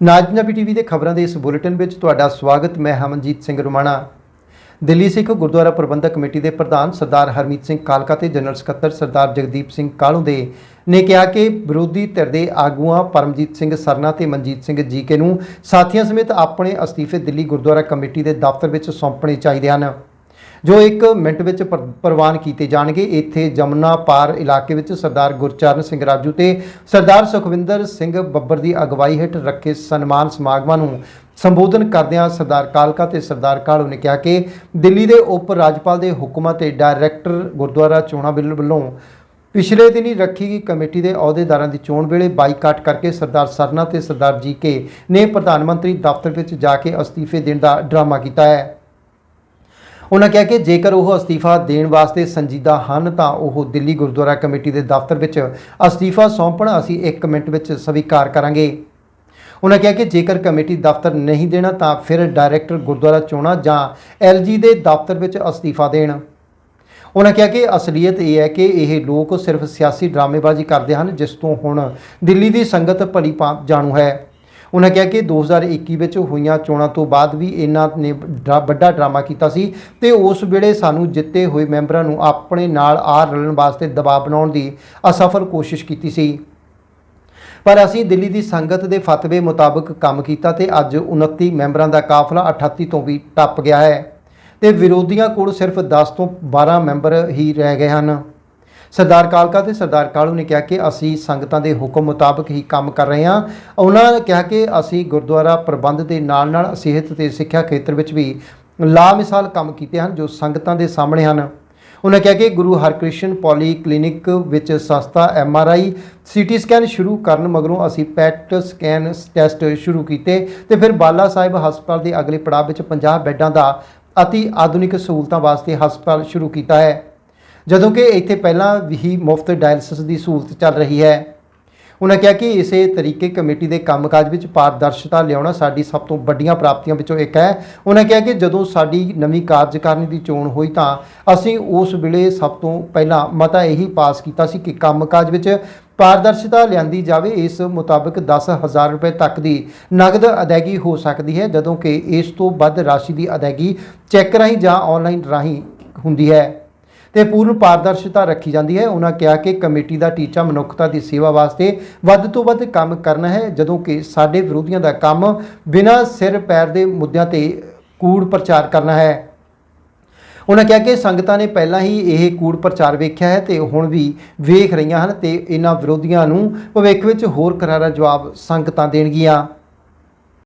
ਨਾਜ Punjabi TV ਦੇ ਖਬਰਾਂ ਦੇ ਇਸ ਬੁਲੇਟਿਨ ਵਿੱਚ ਤੁਹਾਡਾ ਸਵਾਗਤ, ਮੈਂ ਹਮਨਜੀਤ ਸਿੰਘ ਰੁਮਾਣਾ। ਦਿੱਲੀ ਸਿੱਖ ਗੁਰਦੁਆਰਾ ਪ੍ਰਬੰਧਕ ਕਮੇਟੀ ਦੇ ਪ੍ਰਧਾਨ ਸਰਦਾਰ ਹਰਮੀਤ ਸਿੰਘ ਕਾਲਕਾ ਤੇ ਜਨਰਲ ਸਕੱਤਰ ਸਰਦਾਰ ਜਗਦੀਪ ਸਿੰਘ ਕਾਲੂ ਦੇ ਨੇ ਕਿਹਾ ਕਿ ਵਿਰੋਧੀ ਧਿਰ ਦੇ ਆਗੂਆਂ ਪਰਮਜੀਤ ਸਿੰਘ ਸਰਨਾ ਤੇ ਮਨਜੀਤ ਸਿੰਘ ਜੀਕੇ ਨੂੰ ਸਾਥੀਆਂ ਸਮੇਤ ਆਪਣੇ ਅਸਤੀਫੇ ਦਿੱਲੀ ਗੁਰਦੁਆਰਾ ਕਮੇਟੀ ਦੇ ਦਫ਼ਤਰ ਵਿੱਚ ਸੌਂਪਣੇ ਚਾਹੀਦੇ ਹਨ। ਜੋ ਇੱਕ ਮਿੰਟ ਵਿੱਚ ਪ੍ਰ- ਪ੍ਰਵਾਨ ਕੀਤੇ ਜਾਣਗੇ। ਇੱਥੇ ਜਮਨਾ ਪਾਰ ਇਲਾਕੇ ਵਿੱਚ ਸਰਦਾਰ ਗੁਰਚਰਨ ਸਿੰਘ ਰਾਜੂ ਤੇ ਸਰਦਾਰ ਸੁਖਵਿੰਦਰ ਸਿੰਘ ਬੱਬਰ ਦੀ ਅਗਵਾਈ ਹੇਠ ਰੱਖੇ ਸਨਮਾਨ ਸਮਾਗਮਾਂ ਨੂੰ ਸੰਬੋਧਨ ਕਰਦਿਆਂ ਸਰਦਾਰ ਕਾਲਕਾ ਤੇ ਸਰਦਾਰ ਕਾਲੂ ਨੇ ਕਿਹਾ ਕਿ ਦਿੱਲੀ ਦੇ ਉਪ ਰਾਜਪਾਲ ਦੇ ਹੁਕਮਾਂ ਤੇ ਡਾਇਰੈਕਟਰ ਗੁਰਦੁਆਰਾ ਚੋਣਾਂ ਬਿੱਲ ਵੱਲੋਂ ਪਿਛਲੇ ਦਿਨੀ ਰੱਖੀ ਗਈ ਕਮੇਟੀ ਦੇ ਅਹੁਦੇਦਾਰਾਂ ਦੀ ਚੋਣ ਵੇਲੇ ਬਾਈਕਾਟ ਕਰਕੇ ਸਰਦਾਰ ਸਰਨਾ ਤੇ ਸਰਦਾਰ ਜੀਕੇ ਨੇ ਪ੍ਰਧਾਨ ਮੰਤਰੀ ਦਫ਼ਤਰ ਵਿੱਚ ਜਾ ਕੇ ਅਸਤੀਫੇ ਦੇਣ ਦਾ ਡਰਾਮਾ ਕੀਤਾ ਹੈ। ਉਹਨਾਂ ਕਿਹਾ ਕਿ ਜੇਕਰ ਉਹ ਅਸਤੀਫਾ ਦੇਣ ਵਾਸਤੇ ਸੰਜੀਦਾ ਹਨ, ਤਾਂ ਉਹ ਦਿੱਲੀ ਗੁਰਦੁਆਰਾ ਕਮੇਟੀ ਦੇ ਦਫ਼ਤਰ ਵਿੱਚ ਅਸਤੀਫਾ ਸੌਂਪਣ, ਅਸੀਂ 1 ਮਿੰਟ ਵਿੱਚ ਸਵੀਕਾਰ ਕਰਾਂਗੇ। ਉਹਨਾਂ ਕਿਹਾ ਕਿ ਜੇਕਰ ਕਮੇਟੀ ਦਫ਼ਤਰ ਨਹੀਂ ਦੇਣਾ, ਤਾਂ ਫਿਰ ਡਾਇਰੈਕਟਰ ਗੁਰਦੁਆਰਾ ਚੋਣਾਂ ਜਾਂ ਐਲਜੀ ਦੇ ਦਫ਼ਤਰ ਵਿੱਚ ਅਸਤੀਫਾ ਦੇਣ। ਉਹਨਾਂ ਕਿਹਾ ਕਿ ਅਸਲੀਅਤ ਇਹ ਹੈ ਕਿ ਇਹ ਲੋਕ ਸਿਰਫ ਸਿਆਸੀ ਡਰਾਮੇਬਾਜ਼ੀ ਕਰਦੇ ਹਨ, ਜਿਸ ਤੋਂ ਹੁਣ ਦਿੱਲੀ ਦੀ ਸੰਗਤ ਭਲੀ ਭਾਂਤ ਜਾਣੂ ਹੈ। ਉਹਨਾਂ ਕਿਹਾ ਕਿ 2021 ਵਿੱਚ ਹੋਈਆਂ ਚੋਣਾਂ ਤੋਂ ਬਾਅਦ ਵੀ ਇਹਨਾਂ ਨੇ ਡਰਾ- ਵੱਡਾ ਡਰਾਮਾ ਕੀਤਾ ਸੀ ਤੇ ਉਸ ਵੇਲੇ ਸਾਨੂੰ ਜਿੱਤੇ ਹੋਏ ਮੈਂਬਰਾਂ ਨੂੰ ਆਪਣੇ ਨਾਲ ਆ ਰਲਣ ਵਾਸਤੇ ਦਬਾਅ ਬਣਾਉਣ ਦੀ ਅਸਫਲ ਕੋਸ਼ਿਸ਼ ਕੀਤੀ ਸੀ। ਪਰ ਅਸੀਂ ਦਿੱਲੀ ਦੀ ਸੰਗਤ ਦੇ ਫਤਵੇ ਮੁਤਾਬਕ ਕੰਮ ਕੀਤਾ ਤੇ ਅੱਜ 29 ਮੈਂਬਰਾਂ ਦਾ ਕਾਫਲਾ 38 ਤੋਂ ਵੀ ਟੱਪ ਗਿਆ ਹੈ ਤੇ ਵਿਰੋਧੀਆਂ ਕੋਲ ਸਿਰਫ 10 ਤੋਂ 12 ਮੈਂਬਰ ਹੀ ਰਹਿ ਗਏ ਹਨ। ਸਰਦਾਰ ਕਾਲਕਾ ਤੇ ਸਰਦਾਰ ਕਾਲੂ ਨੇ ਕਿਹਾ ਕਿ ਅਸੀਂ ਸੰਗਤਾਂ ਦੇ ਹੁਕਮ ਮੁਤਾਬਕ ਹੀ ਕੰਮ ਕਰ ਰਹੇ ਹਾਂ। ਉਹਨਾਂ ਨੇ ਕਿਹਾ ਕਿ ਅਸੀਂ ਗੁਰਦੁਆਰਾ ਪ੍ਰਬੰਧ ਦੇ ਨਾਲ ਨਾਲ ਸਿਹਤ ਤੇ ਸਿੱਖਿਆ ਖੇਤਰ ਵਿੱਚ ਵੀ ਲਾ ਮਿਸਾਲ ਕੰਮ ਕੀਤੇ ਹਨ ਜੋ ਸੰਗਤਾਂ ਦੇ ਸਾਹਮਣੇ ਹਨ। ਉਹਨਾਂ ਕਿਹਾ ਕਿ ਗੁਰੂ ਹਰਕ੍ਰਿਸ਼ਨ ਪੋਲੀ ਕਲੀਨਿਕ ਵਿੱਚ ਸਸਤਾ ਐਮਆਰਆਈ ਸੀਟੀ ਸਕੈਨ ਸ਼ੁਰੂ ਕਰਨ ਮਗਰੋਂ ਅਸੀਂ ਪੈਟ ਸਕੈਨ ਟੈਸਟ ਸ਼ੁਰੂ ਕੀਤੇ ਤੇ ਫਿਰ ਬਾਲਾ ਸਾਹਿਬ ਹਸਪਤਾਲ ਦੇ ਅਗਲੇ ਪੜਾਅ ਵਿੱਚ 50 ਬੈੱਡਾਂ ਦਾ ਅਤੀ ਆਧੁਨਿਕ ਸਹੂਲਤਾਂ ਵਾਸਤੇ ਹਸਪਤਾਲ ਸ਼ੁਰੂ ਕੀਤਾ ਹੈ। ਜਦੋਂ ਕਿ ਇੱਥੇ ਪਹਿਲਾਂ ਵੀ ਮੁਫਤ ਡਾਇਲਸਿਸ ਦੀ ਸਹੂਲਤ ਚੱਲ ਰਹੀ ਹੈ। ਉਹਨਾਂ ਕਿਹਾ ਕਿ ਇਸੇ ਤਰੀਕੇ ਕਮੇਟੀ ਦੇ ਕੰਮਕਾਜ ਵਿੱਚ ਪਾਰਦਰਸ਼ਤਾ ਲਿਆਉਣਾ ਸਾਡੀ ਸਭ ਤੋਂ ਵੱਡੀਆਂ ਪ੍ਰਾਪਤੀਆਂ ਵਿੱਚੋਂ ਇੱਕ ਹੈ। ਉਹਨਾਂ ਕਿਹਾ ਕਿ ਜਦੋਂ ਸਾਡੀ ਨਵੀਂ ਕਾਰਜਕਾਰਨੀ ਦੀ ਚੋਣ ਹੋਈ ਤਾਂ ਅਸੀਂ ਉਸ ਵੇਲੇ ਸਭ ਤੋਂ ਪਹਿਲਾਂ ਮਤਾ ਇਹੀ ਪਾਸ ਕੀਤਾ ਸੀ ਕਿ ਕੰਮਕਾਜ ਵਿੱਚ ਪਾਰਦਰਸ਼ਤਾ ਲਿਆਂਦੀ ਜਾਵੇ। ਇਸ ਮੁਤਾਬਕ 10000 ਰੁਪਏ ਤੱਕ ਦੀ ਨਗਦ ਅਦਾਇਗੀ ਹੋ ਸਕਦੀ ਹੈ, ਜਦੋਂ ਕਿ ਇਸ ਤੋਂ ਵੱਧ ਰਾਸ਼ੀ ਦੀ ਅਦਾਇਗੀ ਚੈੱਕ ਰਾਹੀਂ ਜਾਂ ਆਨਲਾਈਨ ਰਾਹੀਂ ਹੁੰਦੀ ਹੈ। ਤੇ ਪੂਰਨ ਪਾਰਦਰਸ਼ਤਾ ਰੱਖੀ ਜਾਂਦੀ ਹੈ। ਉਹਨਾਂ ਕਿਹਾ ਕਿ ਕਮੇਟੀ ਦਾ ਟੀਚਾ ਮਨੁੱਖਤਾ ਦੀ ਸੇਵਾ ਵਾਸਤੇ ਵੱਧ ਤੋਂ ਵੱਧ ਕੰਮ ਕਰਨਾ ਹੈ, ਜਦੋਂ ਕਿ ਸਾਡੇ ਵਿਰੋਧੀਆਂ ਦਾ ਕੰਮ ਬਿਨਾਂ ਸਿਰ ਪੈਰ ਦੇ ਮੁੱਦਿਆਂ ਤੇ ਕੂੜ ਪ੍ਰਚਾਰ ਕਰਨਾ ਹੈ। ਉਹਨਾਂ ਕਿਹਾ ਕਿ ਸੰਗਤਾਂ ਨੇ ਪਹਿਲਾਂ ਹੀ ਇਹ ਕੂੜ ਪ੍ਰਚਾਰ ਵੇਖਿਆ ਹੈ ਤੇ ਹੁਣ ਵੀ ਵੇਖ ਰਹੀਆਂ ਹਨ ਤੇ ਇਹਨਾਂ ਵਿਰੋਧੀਆਂ ਨੂੰ ਭਵਿੱਖ ਵਿੱਚ ਹੋਰ ਕਰਾਰਾ ਜਵਾਬ ਸੰਗਤਾਂ ਦੇਣਗੀਆਂ।